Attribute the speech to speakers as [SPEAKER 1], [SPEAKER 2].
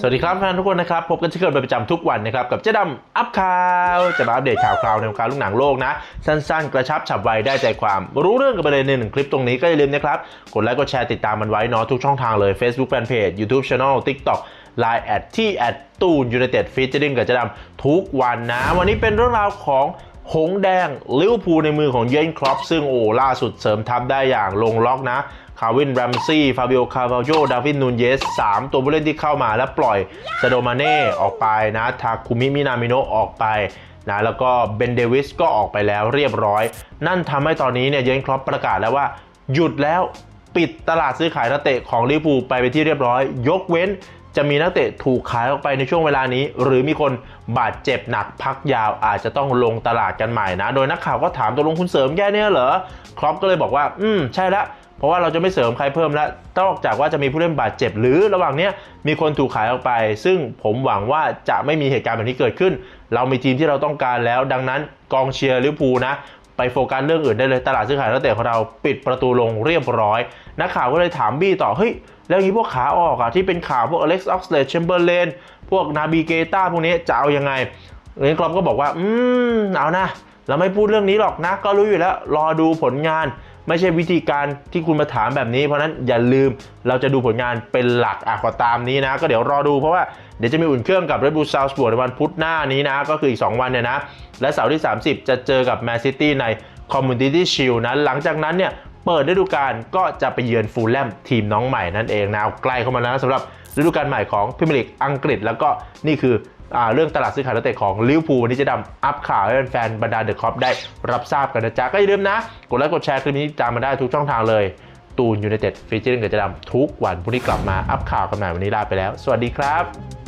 [SPEAKER 1] สวัสดีครับแฟนทุกคนนะครับ พบกันเช่นเคยเป็นประจำทุกวันนะครับ กับเจ๊ดำอัพข่าวจะมาอัปเดตข่าวคราวในวงการลูกหนังโลกนะ สั้นๆ กระชับฉับไวได้ใจความรู้เรื่องกันไปเลยในหนึ่งคลิปตรงนี้ก็อย่าลืมนะครับ กดไลค์กดแชร์ติดตามมันไว้เนาะทุกช่องทางเลย Facebook Fanpage YouTube Channel TikTok Line แอดที่แอดตูนยูไนเต็ดฟีเจอริงกับเจ๊ดำทุกวันนะ วันนี้เป็นเรื่องราวของ หงแดงลิเวอร์พูลในมือของเยนครอปซึ่งโอ้ล่าสุดเสริมทัพได้อย่างลงล็อกนะคาวินแรมซี่ ฟาบิโอ คาร์วาโย ดาวิน นูนเยสสามตัวผู้เล่นที่เข้ามาแล้วปล่อยซาโดมาเน่ออกไปนะ ทาคุมิ มินามิโนออกไปนะ แล้วก็เบนเดวิสก็ออกไปแล้วเรียบร้อย นั่นทำให้ตอนนี้เนี่ยเยนครอปประกาศแล้วว่า หยุดแล้วปิดตลาดซื้อขายนักเตะของลิเวอร์พูลไปเป็นที่เรียบร้อย ยกเว้น จะมีนักเตะถูกขายออกไปในช่วงเวลานี้ หรือมีคนบาดเจ็บหนักพักยาวอาจจะต้องลงตลาดกันใหม่นะ โดยนักข่าวก็ถามตัวลงคุณเสริมแย่เนี่ยเหรอครอปก็เลยบอกว่า อืมใช่ละเพราะว่าเราจะไม่เสริมใครเพิ่มแล้วนอกจากว่าจะมีผู้เล่นบาดเจ็บหรือระหว่างเนี้ยมีคนถูกขายออกไป ซึ่งผมหวังว่าจะไม่มีเหตุการณ์แบบนี้เกิดขึ้น เรามีทีมที่เราต้องการแล้ว ดังนั้นกองเชียร์ลิเวอร์พูลนะ ไปโฟกัสเรื่องอื่นได้เลยตลาดซื้อขายนักเตะของเราปิดประตูลงเรียบร้อย นักข่าวก็เลยถามบี้ต่อเฮ้ยแล้วนี้พวกขาออกอะที่เป็นข่าวพวกอเล็กซ์ออกสเลดแชมเบอร์เลนพวกนาบีเกต้าพวกนี้จะเอายังไงเรนกรอบก็บอกว่า อืมเอานะเราไม่พูดเรื่องนี้หรอกนะ ก็รู้อยู่แล้ว รอดูผลงาน ไม่ใช่วิธีการที่คุณมาถามแบบนี้ เพราะนั้นอย่าลืมเราจะดูผลงานเป็นหลักอะก็ตามนี้นะ ก็เดี๋ยวรอดูเพราะว่าเดี๋ยวจะมีอุ่นเครื่องกับ Red Bull Salzburg ในวันพุธหน้านี้นะ ก็คืออีก 2 วันเนี่ยนะ และเสาร์ที่ 30 จะเจอกับ Man City ใน Community Shield นะ หลังจากนั้นเนี่ยเปิดฤดูกาลก็จะไปเยือนฟูลแลมทีมน้องใหม่นั่นเองนะใกล้เข้ามาแล้วนะสำหรับฤดูกาลใหม่ของพรีเมียร์ลีกอังกฤษแล้วก็นี่คือ เรื่องตลาดซื้อขายนักเตะของลิเวอร์พูลวันนี้จะดำอัพข่าวให้แฟนบรรดาเดอะคอปได้รับทราบกันนะจ๊ะก็อย่าลืมนะ กดไลค์กดแชร์คลิปนี้ตามมาได้ทุกช่องทางเลย ตูนยูไนเต็ดฟีเจอร์กับจะดำทุกวันพรุ่งนี้กลับมาอัพข่าวกันใหม่วันนี้ลาไปแล้ว สวัสดีครับ